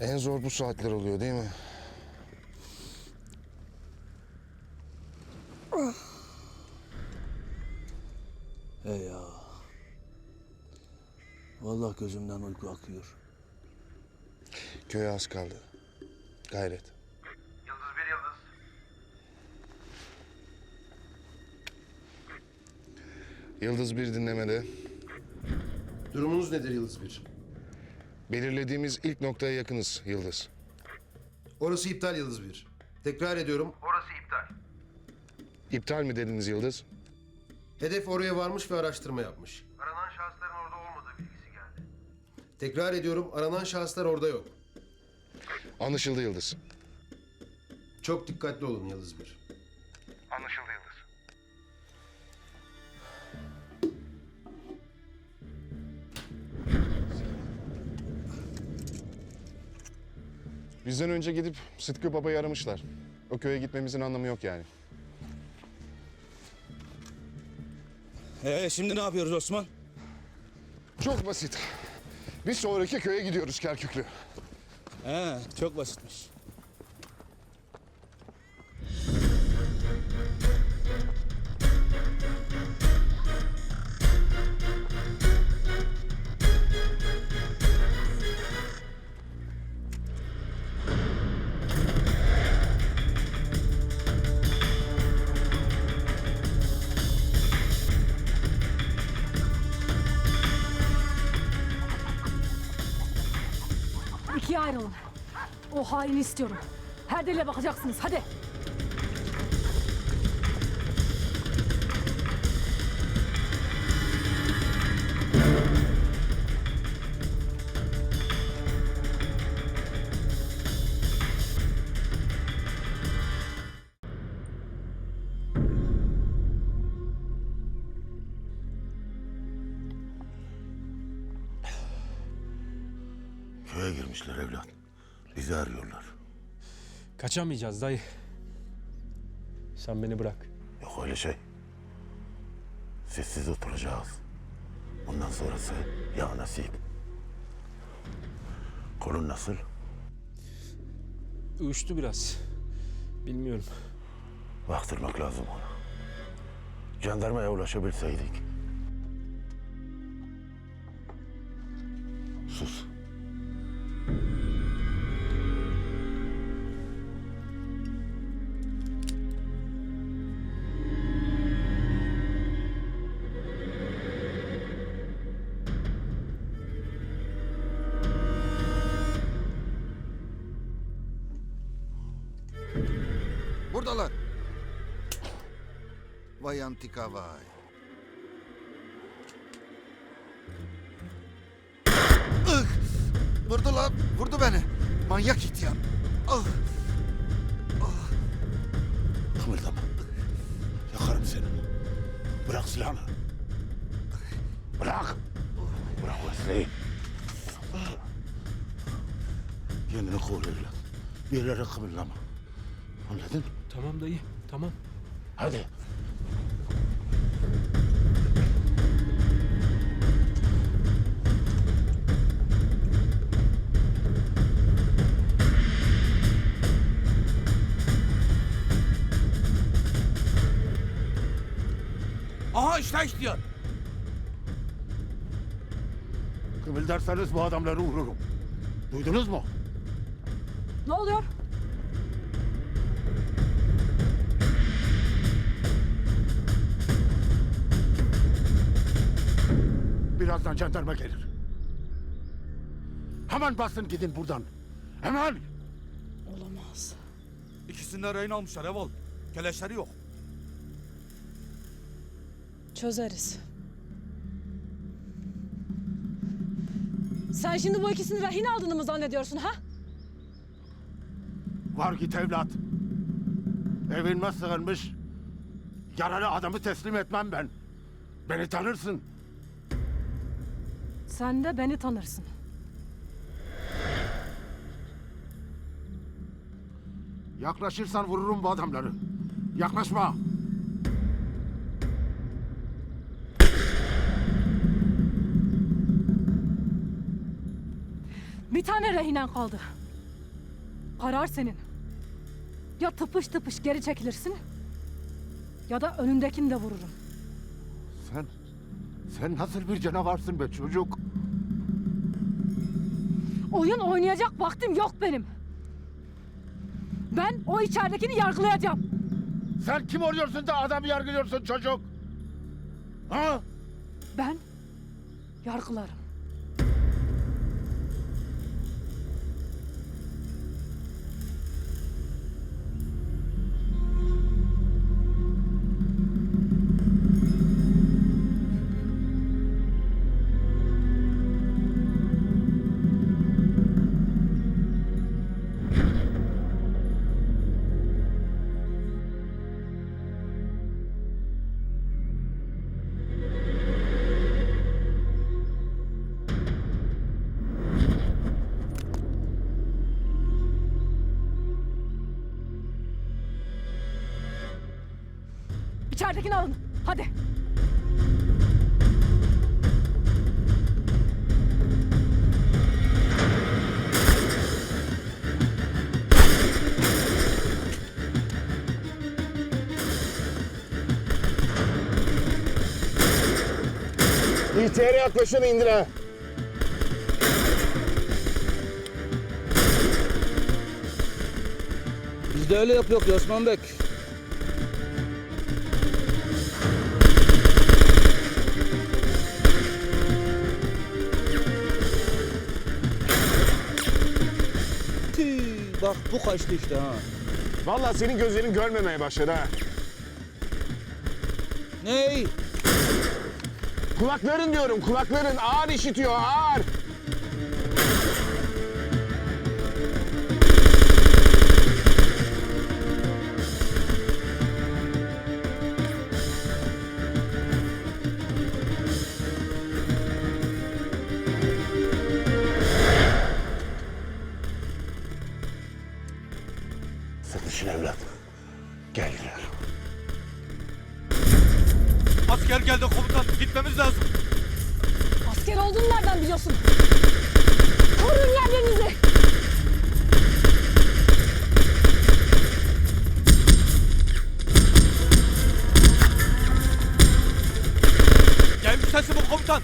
En zor bu saatler oluyor değil mi? He ya. Vallahi gözümden uyku akıyor. Köye az kaldı. Gayret. Yıldız bir yıldız. Yıldız bir dinlemede Durumunuz nedir Yıldız Bir? Belirlediğimiz ilk noktaya yakınız Yıldız. Orası iptal Yıldız Bir. Tekrar ediyorum. Orası iptal. İptal mi dediniz Yıldız? Hedef oraya varmış ve araştırma yapmış. Aranan şahısların orada olmadığı bilgisi geldi. Tekrar ediyorum aranan şahıslar orada yok. Anlaşıldı Yıldız. Çok dikkatli olun Yıldız Bir. Bizden önce gidip Sıtkı Baba'yı aramışlar. O köye gitmemizin anlamı yok yani. Ee şimdi ne yapıyoruz Osman? Çok basit. Bir sonraki köye gidiyoruz Kerküklü. He çok basitmiş. Ayrılın. O haini istiyorum. Her deliğe bakacaksınız. Hadi. Köye girmişler evlat. Bizi arıyorlar. Kaçamayacağız dayı. Sen beni bırak. Yok öyle şey. Sessiz oturacağız. Bundan sonrası ya nasip. Kolun nasıl? Uyuştu biraz. Bilmiyorum. Baktırmak lazım onu. Jandarmaya ulaşabilseydik. Sus. Buradalar. Vay antika vay. Ih! Vurdu lan. Vurdu beni. Manyak ihtiyar. Ah! Kımıldama. Yakarım seni. Bırak silahını. Bırak. Bırak Wesley. Kendini koru evlat. Bir yere kımıldama. Anladın? Tamam dayı, tamam. Hadi. Aha işte istiyor. Kımıldarsanız bu adamları vururum. Duydunuz mu? Ne oluyor? Birazdan jandarma gelir. Hemen basın gidin buradan. Hemen. Olamaz. İkisini de rehin almışlar Eval. Keleşleri yok. Çözeriz. Sen şimdi bu ikisini rehin aldığını mı zannediyorsun ha? Var git evlat. Evime sığınmış. Yaralı adamı teslim etmem ben. Beni tanırsın. Sen de beni tanırsın. Yaklaşırsan vururum bu adamları. Yaklaşma. Bir tane rehinen kaldı. Karar senin. Ya tıpış tıpış geri çekilirsin ya da önündekini de vururum. Sen, sen nasıl bir canavarsın be çocuk? Oyun oynayacak vaktim yok benim. Ben o içeridekini yargılayacağım. Sen kim oluyorsun da adam yargılıyorsun çocuk? Ha? Ben yargılarım. İçeridekini alın. Hadi. İhtiyara yaklaşan indir ha. Biz de öyle yapıyoruz Osman Bek. Bak bu kaçtı işte ha. Vallahi senin gözlerin görmemeye başladı ha. Ney? Kulakların diyorum kulakların ağır işitiyor ağır. senin için evlat. Gel gidelim. Asker geldi komutan. Gitmemiz lazım. Asker olduğunu nereden biliyorsun? Koruyun yerlerinizi. Gel bu komutan.